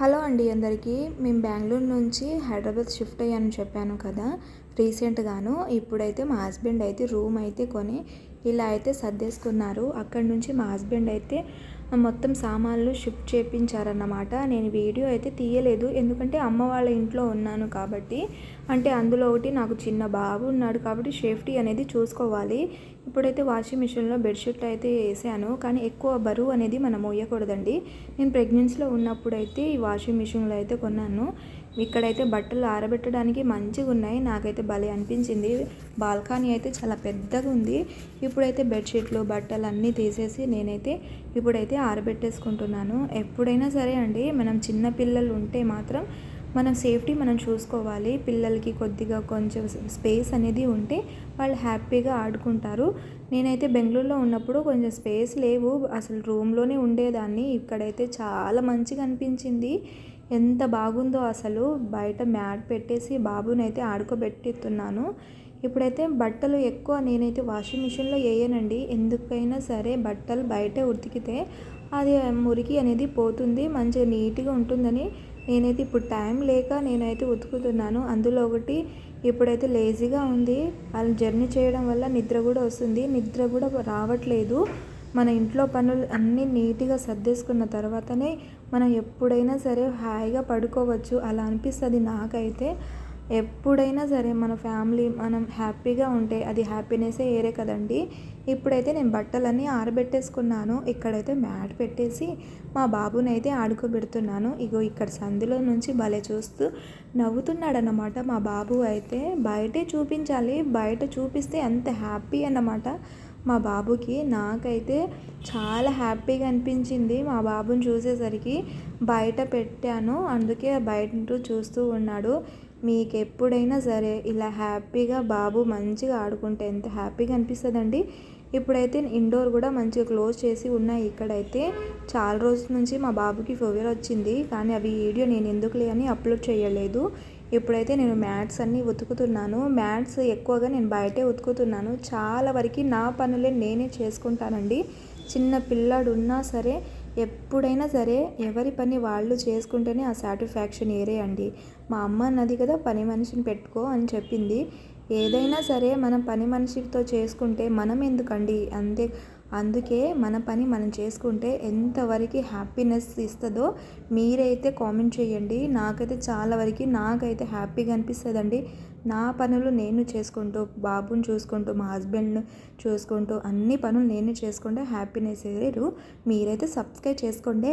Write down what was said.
Hello అండి అందరికీ. మేము బెంగళూరు నుంచి హైదరాబాద్ షిఫ్ట్ అయ్యాను చెప్పాను కదా. రీసెంట్గాను ఇప్పుడైతే మా హస్బెండ్ అయితే రూమ్ అయితే కొని ఇలా అయితే సర్దేసుకున్నారు. అక్కడ నుంచి మా హస్బెండ్ అయితే మొత్తం సామాన్లు షిఫ్ట్ చేయించారన్నమాట నేను వీడియో అయితే తీయలేదు. ఎందుకంటే అమ్మ వాళ్ళ ఇంట్లో ఉన్నాను కాబట్టి. అంటే అందులో ఒకటి నాకు చిన్న బాబు ఉన్నాడు కాబట్టి సేఫ్టీ అనేది చూసుకోవాలి. ఇప్పుడైతే వాషింగ్ మిషన్లో బెడ్షీట్లు అయితే వేసాను. కానీ ఎక్కువ బరువు అనేది మనం మోయకూడదండి నేను ప్రెగ్నెన్సీలో ఉన్నప్పుడు అయితే ఈ వాషింగ్ మిషన్లో అయితే కొన్నాను. ఇక్కడైతే బట్టలు ఆరబెట్టడానికి మంచిగా ఉన్నాయి నాకైతే భలే అనిపించింది. బాల్కనీ అయితే చాలా పెద్దగా ఉంది. ఇప్పుడైతే బెడ్షీట్లు బట్టలు అన్నీ తీసేసి నేనైతే ఇప్పుడైతే ఆరబెట్టేసుకుంటున్నాను. ఎప్పుడైనా సరే అండి మనం చిన్న పిల్లలు ఉంటే మాత్రం మనం సేఫ్టీ మనం చూసుకోవాలి. పిల్లలకి కొద్దిగా కొంచెం స్పేస్ అనేది ఉంటే వాళ్ళు హ్యాపీగా ఆడుకుంటారు. నేనైతే బెంగళూరులో ఉన్నప్పుడు కొంచెం స్పేస్ లేవు. అసలు రూమ్లోనే ఉండేదాన్ని. ఇక్కడైతే చాలా మంచిగా అనిపించింది. ఎంత బాగుందో అసలు. బయట మ్యాట్ పెట్టేసి బాబునైతే ఆడుకోబెట్టుతున్నాను ఇప్పుడైతే బట్టలు ఎక్కువ నేనైతే వాషింగ్ మిషన్లో వేయనండి. ఎందుకైనా సరే బట్టలు బయట ఉతికితే అది మురికి అనేది పోతుంది మంచిగా నీట్గా ఉంటుందని నేనైతే ఇప్పుడు టైం లేక నేనైతే ఉతుకుతున్నాను. అందులో ఒకటి ఇప్పుడైతే లేజీగా ఉంది. వాళ్ళు జర్నీ చేయడం వల్ల నిద్ర కూడా వస్తుంది. నిద్ర కూడా రావట్లేదు. మన ఇంట్లో పనులు అన్నీ నీట్గా సర్దేసుకున్న తర్వాతనే మనం ఎప్పుడైనా సరే హాయిగా పడుకోవచ్చు. అలా అనిపిస్తుంది నాకైతే. ఎప్పుడైనా సరే మన ఫ్యామిలీ మనం హ్యాపీగా ఉంటే అది హ్యాపీనెస్సే ఏరే కదండి. ఇప్పుడైతే నేను బట్టలన్నీ ఆరబెట్టేసుకున్నాను. ఇక్కడైతే మ్యాట్ పెట్టేసి మా బాబుని అయితే ఆడుకోబెడుతున్నాను. ఇగో ఇక్కడ సందులో నుంచి భలే చూస్తూ నవ్వుతున్నాడన్నమాట మా బాబు అయితే. బయటే చూపించాలి. బయట చూపిస్తే ఎంత హ్యాపీ అన్నమాట. మా బాబుకి నాకైతే చాలా హ్యాపీగా అనిపించింది మా బాబుని చూసేసరికి. బయట పెట్టాను అందుకే బయట చూస్తూ ఉన్నాడు. మీకు ఎప్పుడైనా సరే ఇలా హ్యాపీగా బాబు మంచిగా ఆడుకుంటే ఎంత హ్యాపీగా అనిపిస్తుందండి. ఇప్పుడైతే ఇండోర్ కూడా మంచిగా క్లోజ్ చేసి ఉన్నాయి ఇక్కడైతే. చాలా రోజుల నుంచి మా బాబుకి ఫీవర్ వచ్చింది కానీ అవి వీడియో నేను ఎందుకులే అని అప్లోడ్ చేయలేదు. ఇప్పుడైతే నేను మ్యాట్స్ అన్నీ ఉతుకుతున్నాను. మ్యాట్స్ ఎక్కువగా నేను బయటే ఉతుకుతున్నాను. చాలా వరకు నా పనులే నేనే చేసుకుంటానండి. చిన్న పిల్లాడు ఉన్నా సరే ఎప్పుడైనా సరే ఎవరి పని వాళ్ళు చేసుకుంటేనే ఆ సాటిస్ఫాక్షన్ ఏరే అండి. మా అమ్మ అన్నది కదా పని మనిషిని పెట్టుకో అని చెప్పింది. ఏదైనా సరే మనం పని మనిషితో చేసుకుంటే మనం ఎందుకండి అంతే అందుకే మన పని మనం చేసుకుంటే ఎంతవరకు హ్యాపీనెస్ ఇస్తుందో మీరైతే కామెంట్ చేయండి. నాకైతే చాలా వరకు నాకైతే హ్యాపీగా అనిపిస్తుందండి. నా పనులు నేను చేసుకుంటూ బాబుని చూసుకుంటూ మా హస్బెండ్ను చూసుకుంటూ అన్ని పనులు నేను చేసుకుంటే హ్యాపీనెస్ వేరు మీరైతే సబ్స్క్రైబ్ చేసుకోండి.